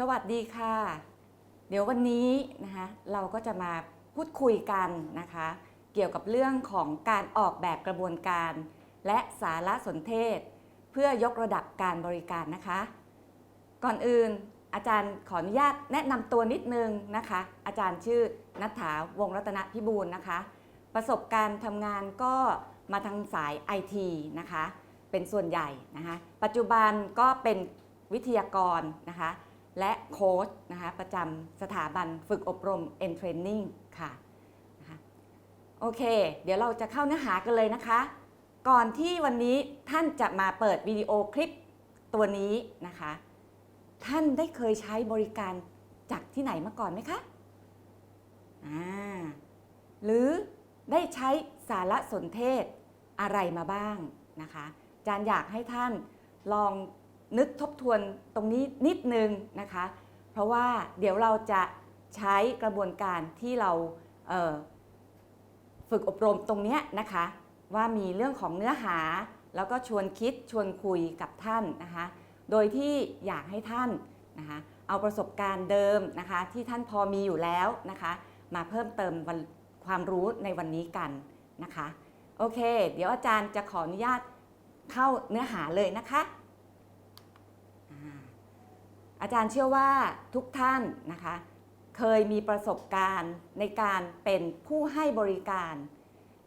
สวัสดีค่ะ เดี๋ยววันนี้นะคะเราก็จะมาพูดคุยกันนะคะ เกี่ยวกับเรื่องของการออกแบบกระบวนการ และสารสนเทศ เพื่อยกระดับการบริการนะคะ ก่อนอื่นอาจารย์ขออนุญาตแนะนำตัวนิดนึงนะคะ อาจารย์ชื่อนัฐถาวงรัตนพิบูลนะคะ ประสบการณ์ทำงานก็มาทางสาย IT นะคะ เป็นส่วนใหญ่นะคะ ปัจจุบันก็เป็นวิทยากรนะคะ และโค้ชนะคะประจำสถาบันฝึกอบรม e n Training ค่ะนะคะโอเค เดี๋ยวเราจะเข้าเนื้อหากันเลยนะคะ ก่อนที่วันนี้ท่านจะมาเปิดวิดีโอคลิปตัวนี้นะคะ ท่านได้เคยใช้บริการจากที่ไหนมาก่อนไหมคะอ่าหรือได้ใช้สารสนเทศอะไรมาบ้างนะคะอาจารย์อยากให้ท่านลอง นึกทบทวนตรงนี้นิดนึงนะคะ เพราะว่าเดี๋ยวเราจะใช้กระบวนการที่เราเฝึกอบรมตรงเนี้ยนะคะ ว่ามีเรื่องของเนื้อหา แล้วก็ชวนคิดชวนคุยกับท่านนะคะ โดยที่อยากให้ท่านนะคะเอาประสบการณ์เดิมนะคะที่ท่านพอมีอยู่แล้วนะคะ มาเพิ่มเติมความรู้ในวันนี้กันนะคะ โอเค เดี๋ยวอาจารย์จะขออนุญาตเข้าเนื้อหาเลยนะคะ อาจารย์เชื่อว่าทุกท่านนะคะ เคยมีประสบการณ์ในการเป็นผู้ให้บริการ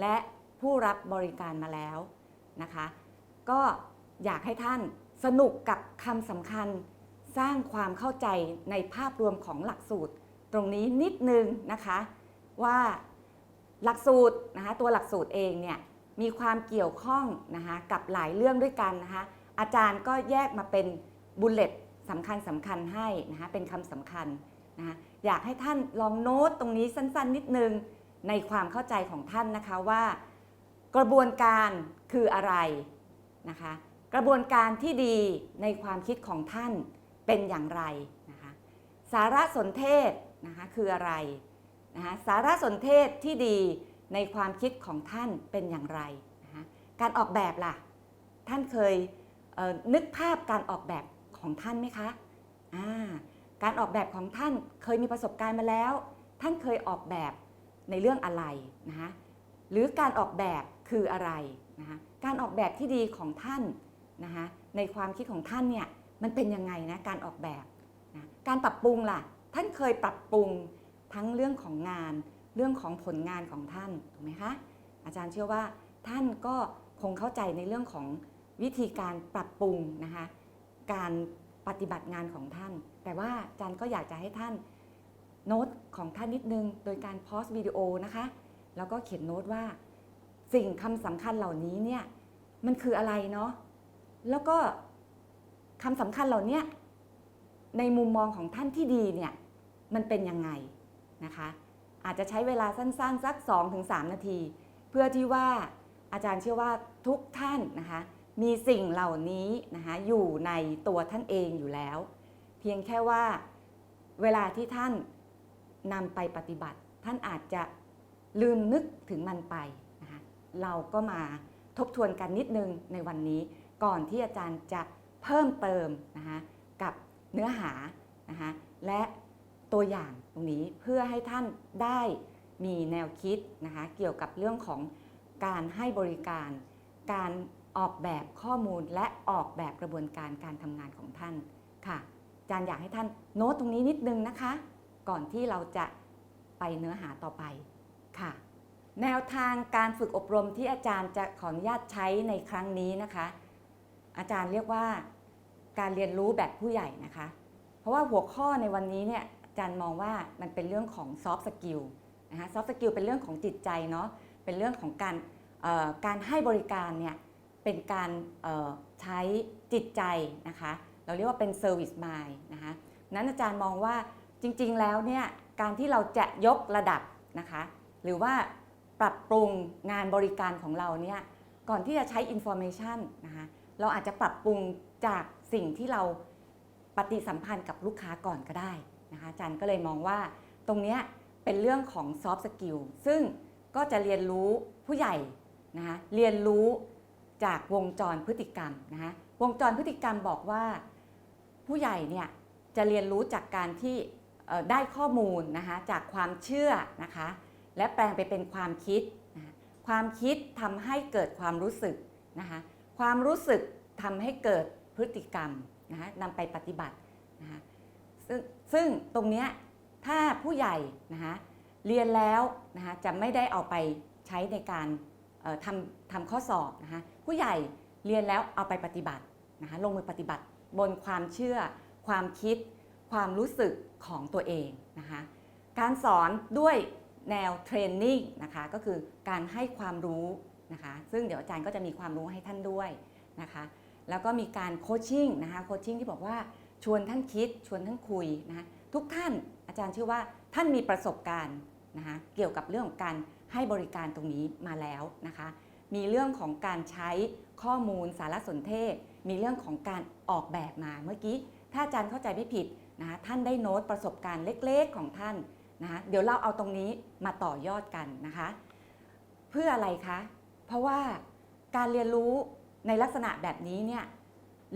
และผู้รับบริการมาแล้วนะคะ ก็อยากให้ท่านสนุกกับคำสำคัญสร้างความเข้าใจในภาพรวมของหลักสูตร ตรงนี้นิดนึงนะคะว่าหลักสูตรนะคะตัวหลักสูตรเองเนี่ยมีความเกี่ยวข้องนะคะกับหลายเรื่องด้วยกันนะคะอาจารย์ก็แยกมาเป็นบุลเลต สำคัญสำคัญให้นะคะเป็นคำสำคัญนะคะอยากให้ท่านลองโน้ตตรงนี้สั้นๆ นิดนึงในความเข้าใจของท่านนะคะว่า กระบวนการคืออะไรนะคะกระบวนการที่ดีในความคิดของท่านเป็นอย่างไรนะคะสารสนเทศนะคะคืออะไรนะคะสารสนเทศที่ดีในความคิดของท่านเป็นอย่างไรนะคะการออกแบบล่ะท่านเคยเนึกภาพการออกแบบ ของท่านไหมคะอ่าการออกแบบของท่านเคยมีประสบการณ์มาแล้ว ท่านเคยออกแบบในเรื่องอะไรนะคะหรือการออกแบบคืออะไรนะคะการออกแบบที่ดีของท่านนะคะในความคิดของท่านเนี่ยมันเป็นยังไงนะการออกแบบนะการปรับปรุงล่ะ ท่านเคยปรับปรุงทั้งเรื่องของงาน เรื่องของผลงานของท่านถูกไหมคะอาจารย์เชื่อว่าท่านก็คงเข้าใจในเรื่องของวิธีการปรับปรุงนะคะ การปฏิบัติงานของท่าน แต่ว่าอาจารย์ก็อยากจะให้ท่านโน้ตของท่านนิดนึง โดยการพอสวิดีโอนะคะ แล้วก็เขียนโน้ตว่า สิ่งคำสำคัญเหล่านี้เนี่ยมันคืออะไรเนาะแล้วก็คำสำคัญเหล่านี้ในมุมมองของท่านที่ดีเนี่ยมันเป็นยังไงนะคะ อาจจะใช้เวลาสั้นๆ สัก 2-3 นาที เพื่อที่ว่าอาจารย์เชื่อว่าทุกท่านนะคะ มีสิ่งเหล่านี้นะคะอยู่ในตัวท่านเองอยู่แล้ว เพียงแค่ว่าเวลาที่ท่านนำไปปฏิบัติ ท่านอาจจะลืมนึกถึงมันไปนะคะเราก็มาทบทวนกันนิดนึงในวันนี้ ก่อนที่อาจารย์จะเพิ่มเติมนะคะกับเนื้อหานะคะและตัวอย่างตรงนี้เพื่อให้ท่านได้มีแนวคิดนะคะเกี่ยวกับเรื่องของการให้บริการการ ออกแบบข้อมูลและออกแบบกระบวนการการทำงานของท่านค่ะอาจารย์อยากให้ท่านโน้ตตรงนี้นิดนึงนะคะ ก่อนที่เราจะไปเนื้อหาต่อไปค่ะ แนวทางการฝึกอบรมที่อาจารย์จะขออนุญาตใช้ในครั้งนี้นะคะ อาจารย์เรียกว่าการเรียนรู้แบบผู้ใหญ่นะคะ เพราะว่าหัวข้อในวันนี้เนี่ยอาจารย์มองว่ามันเป็นเรื่องของซอฟต์สกิลนะคะซอฟต์สกิลเป็นเรื่องของจิตใจเนาะเป็นเรื่องของการการให้บริการเนี่ย เป็นการใช้จิตใจนะคะ เราเรียกว่าเป็นเซอร์วิสมายนะคะนั้นอาจารย์มองว่าจริงๆแล้วเนี่ยการที่เราจะยกระดับนะคะ หรือว่าปรับปรุงงานบริการของเราเนี่ยก่อนที่จะใช้ information นะคะเราอาจจะปรับปรุงจากสิ่งที่เราปฏิสัมพันธ์กับลูกค้าก่อนก็ได้นะคะอาจารย์ก็เลยมองว่าตรงนี้เป็นเรื่องของ soft skill ซึ่งก็จะเรียนรู้ผู้ใหญ่นะคะเรียนรู้ จากวงจรพฤติกรรมนะคะวงจรพฤติกรรมบอกว่าผู้ใหญ่เนี่ยจะเรียนรู้จากการที่ได้ข้อมูลนะคะจากความเชื่อนะคะและแปลงไปเป็นความคิดนะคะความคิดทำให้เกิดความรู้สึกนะคะความรู้สึกทำให้เกิดพฤติกรรมนะคะนำไปปฏิบัตินะคะซึ่งซึ่งตรงเนี้ยถ้าผู้ใหญ่นะคะเรียนแล้วนะคะจะไม่ได้เอาไปใช้ในการทำทำข้อสอบนะคะ ผู้ใหญ่เรียนแล้วเอาไปปฏิบัตินะคะลงมือปฏิบัติบนความเชื่อ ความคิด ความรู้สึกของตัวเองนะคะการสอนด้วยแนวเทรนนิ่งนะคะก็คือการให้ความรู้นะคะซึ่งเดี๋ยวอาจารย์ก็จะมีความรู้ให้ท่านด้วยนะคะแล้วก็มีการโคชชิ่งนะคะโคชชิ่งที่บอกว่าชวนท่านคิดชวนท่านคุยนะคะทุกท่านอาจารย์เชื่อว่าท่านมีประสบการณ์นะคะเกี่ยวกับเรื่องของการให้บริการตรงนี้มาแล้วนะคะ มีเรื่องของการใช้ข้อมูลสารสนเทศ มีเรื่องของการออกแบบมาเมื่อกี้ถ้าอาจารย์เข้าใจไม่ผิดนะคะท่านได้โน้ตประสบการณ์เล็กๆของท่านนะคะเดี๋ยวเราเอาตรงนี้มาต่อยอดกันนะคะ เพื่ออะไรคะ เพราะว่าการเรียนรู้ในลักษณะแบบนี้เนี่ย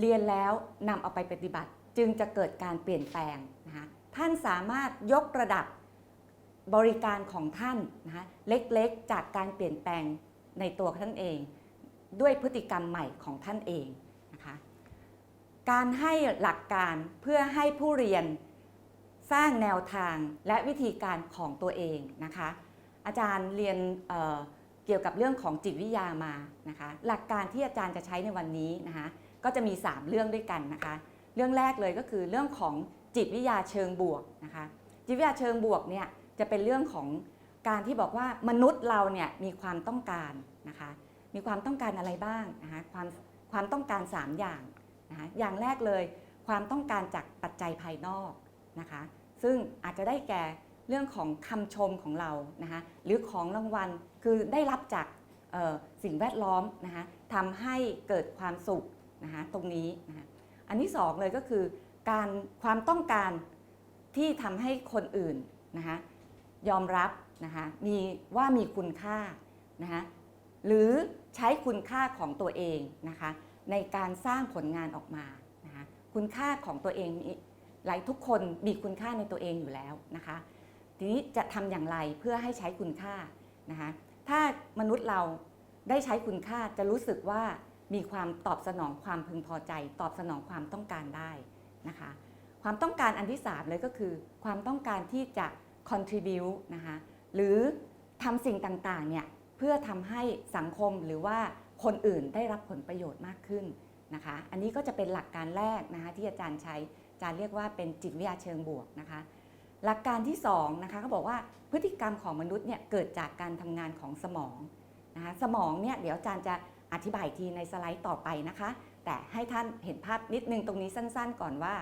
เรียนแล้วนำเอาไปปฏิบัติ จึงจะเกิดการเปลี่ยนแปลงนะคะท่านสามารถยกระดับบริการของท่านนะคะเล็กๆ จากการเปลี่ยนแปลง ในตัวท่านเอง ด้วยพฤติกรรมใหม่ของท่านเองนะคะการให้หลักการเพื่อให้ผู้เรียนสร้างแนวทางและวิธีการของตัวเองนะคะ อาจารย์เรียนเเกี่ยวกับเรื่องของจิตวิทยามานะคะ หลักการที่อาจารย์จะใช้ในวันนี้นะคะ ก็จะมี 3 เรื่องด้วยกันนะคะ เรื่องแรกเลยก็คือเรื่องของจิตวิทยาเชิงบวกนะคะ จิตวิทยาเชิงบวกเนี่ยจะเป็นเรื่องของ การที่บอกว่ามนุษย์เราเนี่ยมีความต้องการนะคะมีความต้องการอะไรบ้างนะคะความความต้องการ 3 อย่างนะคะอย่างแรกเลยความต้องการจากปัจจัยภายนอกนะคะซึ่งอาจจะได้แก่เรื่องของคำชมของเรานะคะหรือของรางวัลคือได้รับจากสิ่งแวดล้อมนะคะทำให้เกิดความสุขนะคะตรงนี้นะคะอันที่สองเลยก็คือการความต้องการที่ทำให้คนอื่นนะคะยอมรับ นะคะมีว่ามีคุณค่านะคะหรือใช้คุณค่าของตัวเองนะคะในการสร้างผลงานออกมานะคะคุณค่าของตัวเองหลายทุกคนมีคุณค่าในตัวเองอยู่แล้วนะคะทีนี้จะทำอย่างไรเพื่อให้ใช้คุณค่านะคะถ้ามนุษย์เราได้ใช้คุณค่าจะรู้สึกว่ามีความตอบสนองความพึงพอใจ ตอบสนองความต้องการได้นะคะความต้องการอันที่ 3 เลยก็คือ ความต้องการที่จะ contribute นะคะ หรือทำสิ่งต่างๆเนี่ยเพื่อทำให้สังคมหรือว่าคนอื่นได้รับผลประโยชน์มากขึ้นนะคะ อันนี้ก็จะเป็นหลักการแรกนะคะที่อาจารย์ใช้อาจารย์เรียกว่าเป็นจิตวิทยาเชิงบวกนะคะ หลักการที่2นะคะเขาบอกว่าพฤติกรรมของมนุษย์เนี่ยเกิดจากการทำงานของสมองนะคะสมองเนี่ยเดี๋ยวอาจารย์จะอธิบายทีในสไลด์ต่อไปนะคะ แต่ให้ท่านเห็นภาพนิดนึงตรงนี้สั้นๆ ก่อนว่า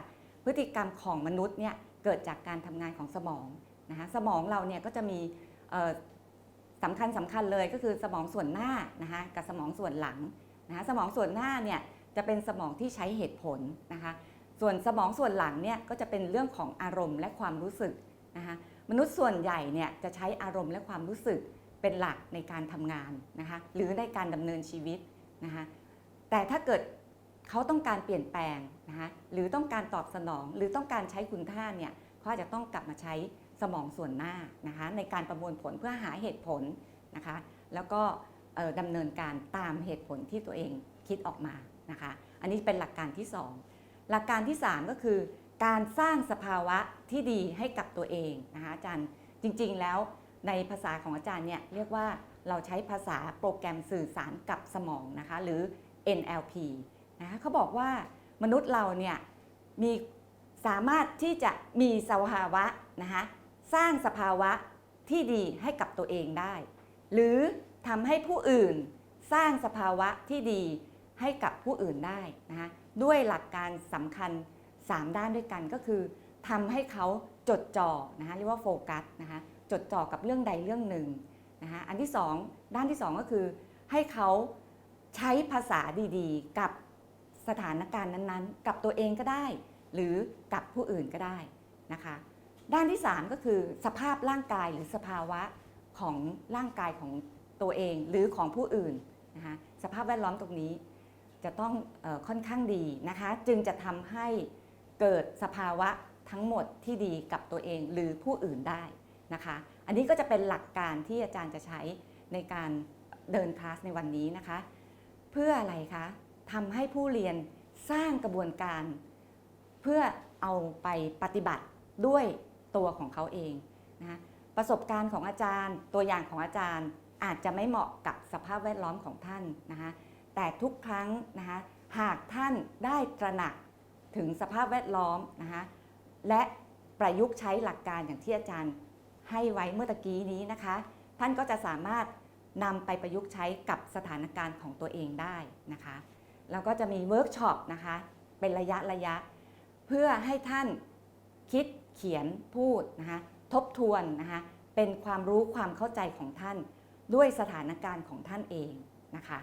พฤติกรรมของมนุษย์เนี่ยเกิดจากการทำงานของสมอง นะคะสมองเราเนี่ยก็จะมีสำคัญสำคัญเลยก็คือสมองส่วนหน้านะคะกับสมองส่วนหลังนะคะสมองส่วนหน้าเนี่ยจะเป็นสมองที่ใช้เหตุผลนะคะส่วนสมองส่วนหลังเนี่ยก็จะเป็นเรื่องของอารมณ์และความรู้สึกนะคะมนุษย์ส่วนใหญ่เนี่ยจะใช้อารมณ์และความรู้สึกเป็นหลักในการทำงานนะคะหรือในการดำเนินชีวิตนะคะแต่ถ้าเกิดเขาต้องการเปลี่ยนแปลงนะคะหรือต้องการตอบสนอง หรือต้องการใช้คุณค่าเนี่ยเขาอาจจะต้องกลับมาใช้ สมองส่วนหน้านะคะในการประมวลผลเพื่อหาเหตุผลนะคะแล้วก็ดำเนินการตามเหตุผลที่ตัวเองคิดออกมานะคะอันนี้เป็นหลักการที่ 2 หลักการที่ 3 ก็คือการสร้างสภาวะที่ดีให้กับตัวเองนะคะอาจารย์จริงๆแล้วในภาษาของอาจารย์เนี่ยเรียกว่าเราใช้ภาษาโปรแกรมสื่อสารกับสมองนะคะหรือ NLP นะคะเขาบอกว่ามนุษย์เราเนี่ยมีสามารถที่จะมีสภาวะนะคะ สร้างสภาวะที่ดีให้กับตัวเองได้ หรือทำให้ผู้อื่นสร้างสภาวะที่ดีให้กับผู้อื่นได้นะคะด้วยหลักการสำคัญ 3 ด้านด้วยกันก็คือทำให้เขาจดจ่อนะคะเรียกว่าโฟกัสนะคะจดจ่อกับเรื่องใดเรื่องหนึ่งนะคะอันที่ 2 ด้านที่ 2 ก็คือ ให้เขาใช้ภาษาดีๆ กับสถานการณ์นั้นๆ กับตัวเองก็ได้ หรือกับผู้อื่นก็ได้นะคะ ด้านที่ 3 ก็คือสภาพร่างกายหรือสภาวะของร่างกายของตัวเองหรือของผู้อื่นนะคะสภาพแวดล้อมตรงนี้จะต้องออค่อนข้างดีนะคะจึงจะทำให้เกิดสภาวะทั้งหมดที่ดีกับตัวเองหรือผู้อื่นได้นะคะ อันนี้ก็จะเป็นหลักการที่อาจารย์จะใช้ในการเดินคลาสในวันนี้นะคะ เพื่ออะไรคะทำให้ผู้เรียนสร้างกระบวนการ เพื่อเอาไปปฏิบัติด้วย ตัวของเขาเองนะคะประสบการณ์ของอาจารย์ ตัวอย่างของอาจารย์อาจจะไม่เหมาะกับสภาพแวดล้อมของท่านนะคะแต่ทุกครั้งนะคะหากท่านได้ตระหนักถึงสภาพแวดล้อมนะคะและประยุกต์ใช้หลักการอย่างที่อาจารย์ให้ไว้เมื่อตะกี้นี้นะคะ ท่านก็จะสามารถนำไปประยุกต์ใช้กับสถานการณ์ของตัวเองได้นะคะแล้วก็จะมีเวิร์กช็อปนะคะเป็นระยะระยะ เพื่อให้ท่านคิด เขียนพูดนะคะทบทวนนะคะเป็นความรู้ความเข้าใจของท่านด้วยสถานการณ์ของท่านเองนะคะ